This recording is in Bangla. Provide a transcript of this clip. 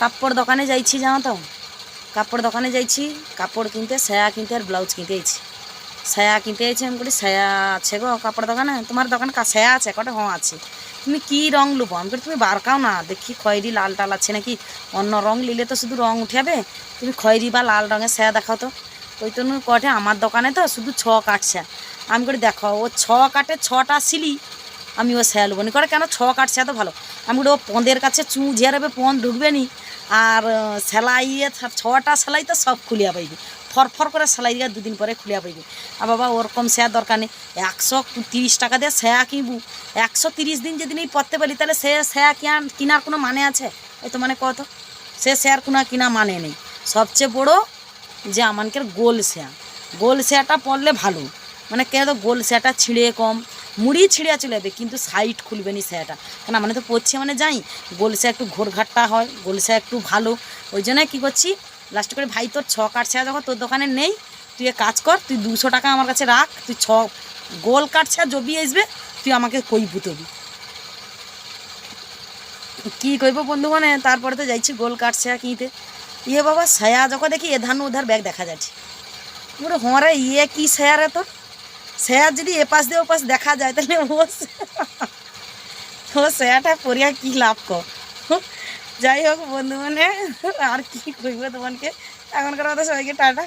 কাপড় দোকানে যাইছি, জানো তো? কাপড় দোকানে যাইছি, কাপড় কিনতে সায়া কিনতে আর ব্লাউজ কিনতে যাইছি সায়া কিনতে যাইছি আমি বলি সায়া আছে গো কাপড় দোকানে? তোমার দোকানে সায়া আছে? কটা হ্যাঁ আছে। তুমি কি রং লুবো? আমি বলি, তুমি বারকাও না, দেখি খয়েরি লাল টাল আছে নাকি? অন্য রং নিলে তো শুধু রং উঠে যাবে তুমি খয়েরি বা লাল রঙের সায়া দেখাও তো। ওই তো কটে, আমার দোকানে তো শুধু ছ কাটছে আমি করে দেখো, ও ছ কাটে ছটা সিলি, আমি ও স্যাল বনি করে কেন? ছ কাটছে এত ভালো। আমি বলি, ও পঁদের কাছে চু ঝেড়াবে, পঁদ ঢুকবে নি। আর আহ, সেলাইয়ে ছটা সেলাই তো সব খুলিয়া পাইবে। ফরফর করে সেলাই দিয়ে দুদিন পরে খুলিয়া পাইবে। আর বাবা ওরকম স্যার দরকার নেই। একশো তিরিশ টাকা দিয়ে স্যায়া কিনবো। একশো তিরিশ দিন যদি নেই পরতে পারি তাহলে সে স্যায়া কিনা কেনার কোনো মানে আছে? এই তো মানে কত? সে শেয়ার কোনো কিনা মানে নেই। সবচেয়ে বড় যে আমানকের গোল স্যা। গোল স্যাটা পরলে ভালো। মানে কে তো গোল স্যাটা ছিঁড়ে কম। মুড়ি ছিঁড়ে চলে যাবে, কিন্তু সাইড খুলবে নি স্যাটা কেন মানে তো পড়ছি মানে যাই, গোল স্যা একটু ঘোরঘাটটা হয়, গোল স্যা একটু ভালো। ওই জন্য কী করছি লাস্ট করে, ভাই, তোর ছ কাঠ স্যা যখন তোর দোকানে নেই, তুই কাজ কর, তুই দুশো টাকা আমার কাছে রাখ, তুই ছ গোল কাঠ স্যা জবি আসবে, তুই আমাকে কই বুতবি কী কইব বন্ধু মানে তারপরে তো যাইছি গোল কাঠ স্যা কিনতে। ইয়ে বাবা সায়া যখন দেখি এধান উধার ব্যাগ দেখা যাচ্ছে। বলে হরে ইয়ে কী সায়া রে তোর? সায়া যদি এপাশ দিয়ে ওপাশ দেখা যায়, তাহলে ও ও সায়াটা পরিয়া কি লাভ কর যাই হোক বন্ধু মানে আর কি কইব তোমাকে? এখনকার মতো সবাইকে টাটা।